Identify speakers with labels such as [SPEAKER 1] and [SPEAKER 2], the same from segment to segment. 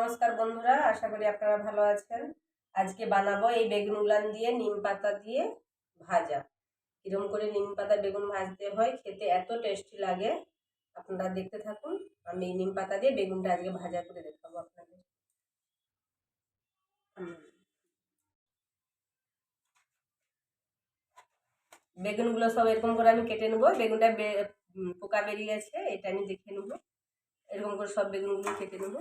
[SPEAKER 1] নমস্কার বন্ধুরা, আশা করি আপনারা ভালো আছেন। আজকে বানাবো এই বেগুন উলান দিয়ে নিম পাতা দিয়ে ভাজা। কিরম করে নিম পাতা বেগুন ভাজতে হয়, খেতে এত টেস্টি লাগে। আপনারা দেখতে থাকুন, আমি নিম পাতা দিয়ে বেগুনটা আজকে ভাজা করে দেখাবো আপনাদের। বেগুনগুলো সব এরকম করে আমি কেটে নেব। বেগুনটা পোকা বেরিয়ে গেছে এটা আমি দেখে নেব। এরকম করে সব বেগুনগুলো কেটে নেব।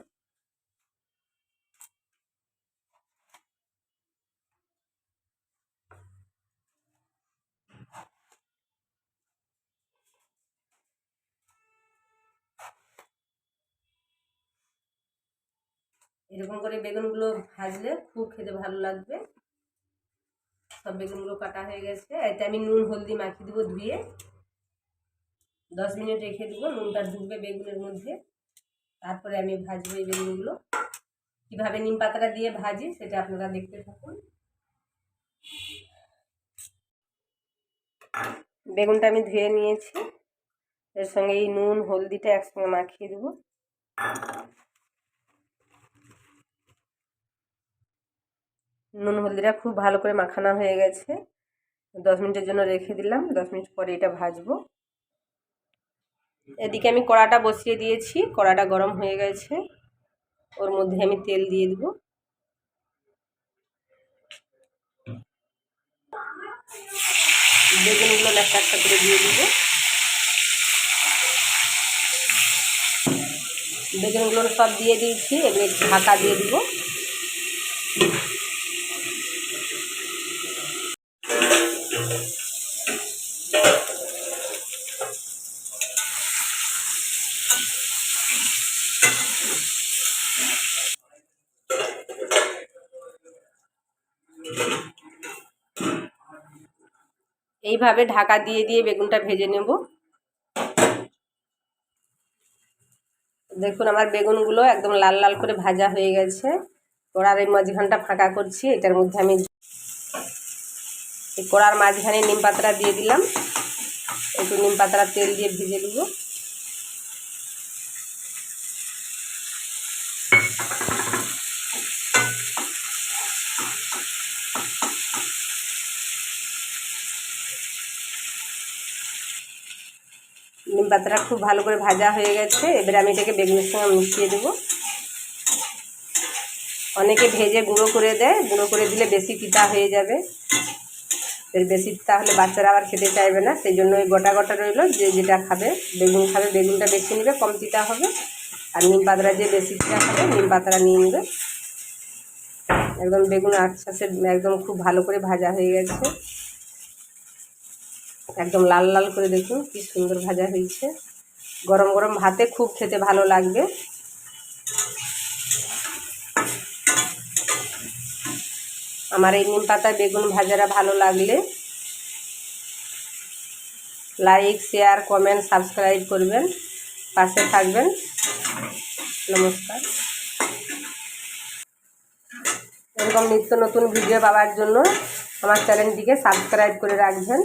[SPEAKER 1] এরকম করে বেগুনগুলো ভাজলে খুব খেতে ভালো লাগবে। সব বেগুনগুলো কাটা হয়ে গেছে। এতে আমি নুন, হলদি মাখিয়ে দেবো ধুয়ে। দশ মিনিট রেখে দেবো। নুনটা ডুববে বেগুনের মধ্যে। তারপরে আমি ভাজবো এই বেগুনগুলো। কীভাবে নিম পাতাটা দিয়ে ভাজি সেটা আপনারা দেখতে থাকুন। বেগুনটা আমি ধুয়ে নিয়েছি। এর সঙ্গে এই নুন, হলদিটা একসঙ্গে মাখিয়ে দেবো। নুন হলদিটা খুব ভালো করে মাখানো হয়ে গেছে। দশ মিনিটের জন্য রেখে দিলাম, দশ মিনিট পরে এটা ভাজবো। এদিকে আমি কড়াটা বসিয়ে দিয়েছি, কড়াটা গরম হয়ে গেছে। ওর মধ্যে আমি তেল দিয়ে দেবো। বেগুনগুলো একটা একটা করে দিয়ে দেবো। বেগুনগুলো সব দিয়ে দিয়েছি এবারে ঢাকা দিয়ে দিব। এইভাবে ঢাকা দিয়ে দিয়ে বেগুনটা ভেজে নেব। দেখুন, আমার বেগুনগুলো একদম লাল লাল করে ভাজা হয়ে গেছে। কড়ার এই মাঝখানটা ফাঁকা করছি, এটার মধ্যে আমি এই কড়ার মাঝখানে নিম পাতাটা দিয়ে দিলাম। একটু নিম পাতাটা তেল দিয়ে ভেজে দেবো নিম পাতাটা খুব ভালো করে ভাজা হয়ে গেছে। এবারে আমি এটাকে বেগুনের সঙ্গে মিশিয়ে দেবো। অনেকে ভেজে গুঁড়ো করে দেয়। গুঁড়ো করে দিলে বেশি তিতা হয়ে যাবে। এর বেশি তাহলে বাচ্চারা আবার খেতে চাইবে না। সেই জন্য ওই গোটা গোটা রইল যে যেটা খাবে, বেগুন খাবে, বেগুনটা বেশি নেবে, কম তিতা হবে। আর নিম পাতাটা যে বেশি তিতা খাবে নিম পাতাটা নিয়ে নেবে। একদম বেগুন আচ্ছা সে একদম খুব ভালো করে ভাজা হয়ে গেছে। একদম লাল লাল করে দেখুন কি সুন্দর ভাজা হয়েছে। গরম গরম ভাতে খুব খেতে ভালো লাগবে। আমার এই নিম পাতা বেগুন ভাজারা ভালো লাগলে লাইক, শেয়ার, কমেন্ট, সাবস্ক্রাইব করবেন। পাশে থাকবেন। নমস্কার। এরকম নিত্য নতুন ভিডিও পাওয়ার জন্য আমার চ্যানেলটিকে সাবস্ক্রাইব করে রাখবেন।